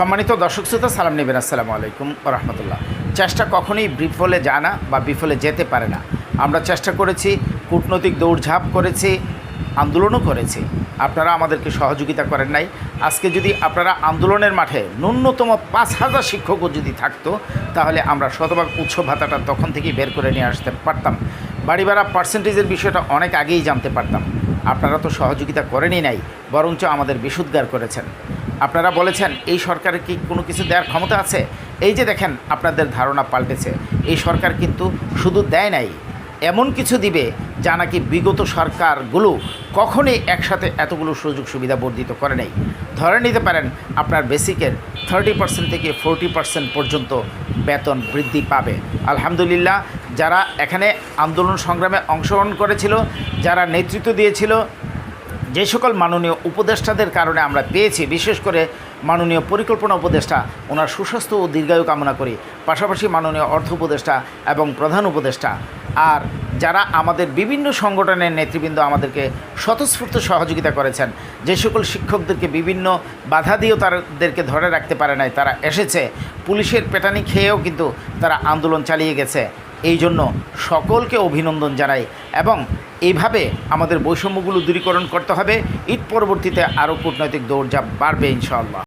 সম্মানিত দর্শক শ্রোতা, সালাম নেবেন, আসসালামু আলাইকুম রহমতুল্লাহ চেষ্টা কখনোই বিফলে যায় না বা বিফলে যেতে পারে না। আমরা চেষ্টা করেছি, কূটনৈতিক দৌড়ঝাঁপ করেছি, আন্দোলনও করেছি। আপনারা আমাদেরকে সহযোগিতা করেন নাই। আজকে যদি আপনারা আন্দোলনের মাঠে ন্যূনতম পাঁচ হাজার শিক্ষকও যদি থাকতো, তাহলে আমরা শতভাগ উৎস ভাতাটা তখন থেকেই বের করে নিয়ে আসতে পারতাম। বাড়ি ভাড়া পার্সেন্টেজের বিষয়টা অনেক আগেই জানতে পারতাম। আপনারা তো সহযোগিতা করেনই নাই, বরঞ্চ আমাদের বিশুদ্ধার করেছেন। আপনারা বলেছেন, এই সরকারের কি কোনো কিছু দেওয়ার ক্ষমতা আছে? এই যে দেখেন, আপনাদের ধারণা পাল্টেছে। এই সরকার কিন্তু শুধু দেয় নাই, এমন কিছু দিবে যা নাকি বিগত সরকারগুলো কখনোই একসাথে এতগুলো সুযোগ সুবিধা বর্ধিত করে নেই। ধরে নিতে পারেন, আপনার বেসিকের থার্টি পার্সেন্ট থেকে ফোরটি পার্সেন্ট পর্যন্ত বেতন বৃদ্ধি পাবে। আলহামদুলিল্লাহ, যারা এখানে আন্দোলন সংগ্রামে অংশগ্রহণ করেছিল, যারা নেতৃত্ব দিয়েছিল যে সকল মাননীয় উপদেষ্টাদের কারণে আমরা পেয়েছি, বিশেষ করে মাননীয় পরিকল্পনা উপদেষ্টা, ওনার সুস্বাস্থ্য ও দীর্ঘায়ু কামনা করি, পাশাপাশি মাননীয় অর্থ উপদেষ্টা এবং প্রধান উপদেষ্টা। আর যারা আমাদের বিভিন্ন সংগঠনের নেতৃবৃন্দ আমাদেরকে স্বতঃস্ফূর্ত সহযোগিতা করেছেন, যে সকল শিক্ষকদেরকে বিভিন্ন বাধা দিয়েও তাদেরকে ধরে রাখতে পারে নাই, তারা এসেছে। পুলিশের পেটানি খেয়েও কিন্তু তারা আন্দোলন চালিয়ে গেছে। এই জন্য সকলকে অভিনন্দন জানাই এবং এইভাবে আমাদের বৈষম্যগুলো দূরীকরণ করতে হবে। ঈদ পরবর্তীতে আরও কূটনৈতিক দৌড়ঝাঁপ বাড়বে ইনশাআল্লাহ।